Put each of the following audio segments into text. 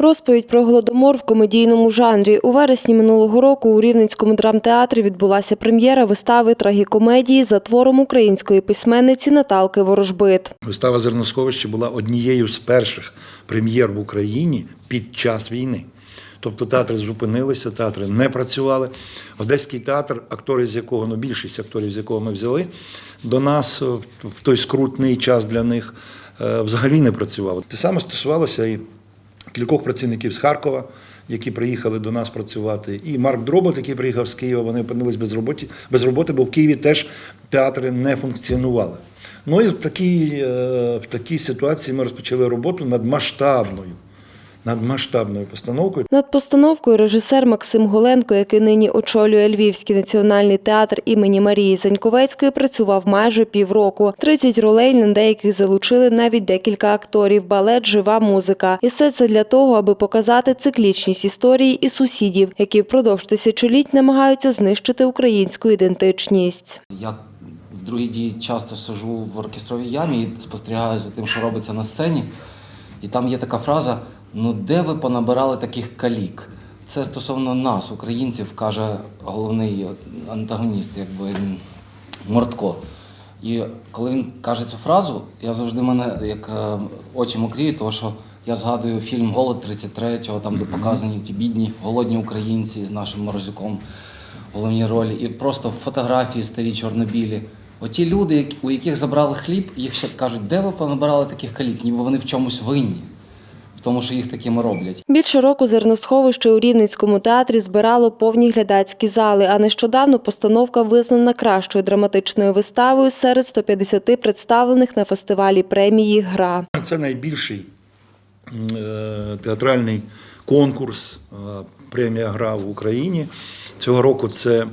Розповідь про голодомор в комедійному жанрі. У вересні минулого року у Рівненському драмтеатрі відбулася прем'єра вистави трагікомедії за твором української письменниці Наталки Ворожбит. Вистава Зерносховище була однією з перших прем'єр в Україні під час війни. Тобто театри зупинилися, театри не працювали. Одеський театр, актори з якого, ну більшість акторів, з якого ми взяли, до нас в той скрутний час для них е, взагалі не працювали. Те саме стосувалося і кількох працівників з Харкова, які приїхали до нас працювати, і Марк Дробот, який приїхав з Києва, вони опинились без роботи, без роботи, бо в Києві теж театри не функціонували. Ну і в такій, е, в такій ситуації ми розпочали роботу над масштабною, над масштабною постановкою. Над постановкою режисер Максим Голенко, який нині очолює Львівський національний театр імені Марії Заньковецької, працював майже півроку. 30 ролей на деяких залучили навіть декілька акторів, балет, жива музика. І все це для того, аби показати циклічність історії і сусідів, які впродовж тисячоліть намагаються знищити українську ідентичність. Я в другій дії часто сижу в оркестровій ямі і спостерігаю за тим, що робиться на сцені. І там є така фраза: ну де ви понабирали таких калік? Це стосовно нас, українців, каже головний антагоніст, якби Мортко. І коли він каже цю фразу, я завжди мене як е, очі мокрію, тому що я згадую фільм Голод 33-го, там де показані ті бідні голодні українці з нашим Морозюком в головній ролі, і просто фотографії старі чорнобілі. Оті люди, у яких забрали хліб, їх ще кажуть, де ви понабирали таких калік, ніби вони в чомусь винні, тому, що їх такими роблять. Більше року зерносховище у Рівненському театрі збирало повні глядацькі зали, а нещодавно постановка визнана кращою драматичною виставою серед 150 представлених на фестивалі премії Гра. Це найбільший е, театральний конкурс, е, премія гра в Україні. Цього року це е,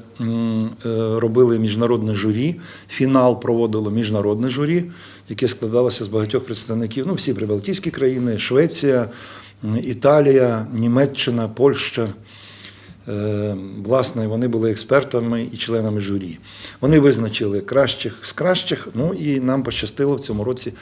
робили міжнародне журі. Фінал проводило міжнародне журі, яке складалося з багатьох представників. Ну, всі прибалтійські країни, Швеція, Італія, Німеччина, Польща. Е, Власне, вони були експертами і членами журі. Вони визначили кращих з кращих. Ну і нам пощастило в цьому році.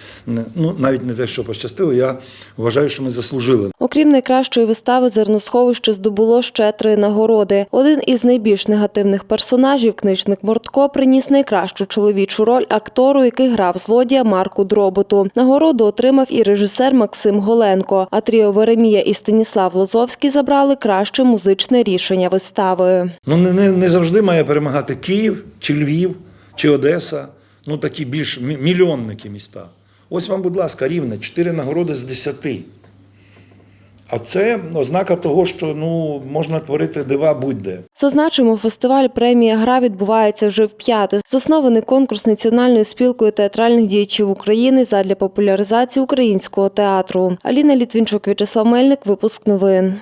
Ну навіть не те, що пощастило. Я вважаю, що ми заслужили. Окрім найкращої вистави, зерносховище здобуло ще три нагороди. Один із найбільш негативних персонажів, книжник Мортко, приніс найкращу чоловічу роль актору, який грав злодія Марку Дроботу. Нагороду отримав і режисер Максим Голенко. А тріо Веремія і Станіслав Лозовський забрали краще музичне рішення вистави. Ну не, не, не завжди має перемагати Київ чи Львів чи Одеса. Ну такі більш мільйонники міста. Ось вам, будь ласка, рівне 4 нагороди з 10. А це ознака того, що ну можна творити дива будь-де. Зазначимо, фестиваль премія Гра відбувається вже вп'яте. Заснований конкурс Національною спілкою театральних діячів України задля популяризації українського театру. Аліна Літвінчук, В'ячеслав Мельник, випуск новин.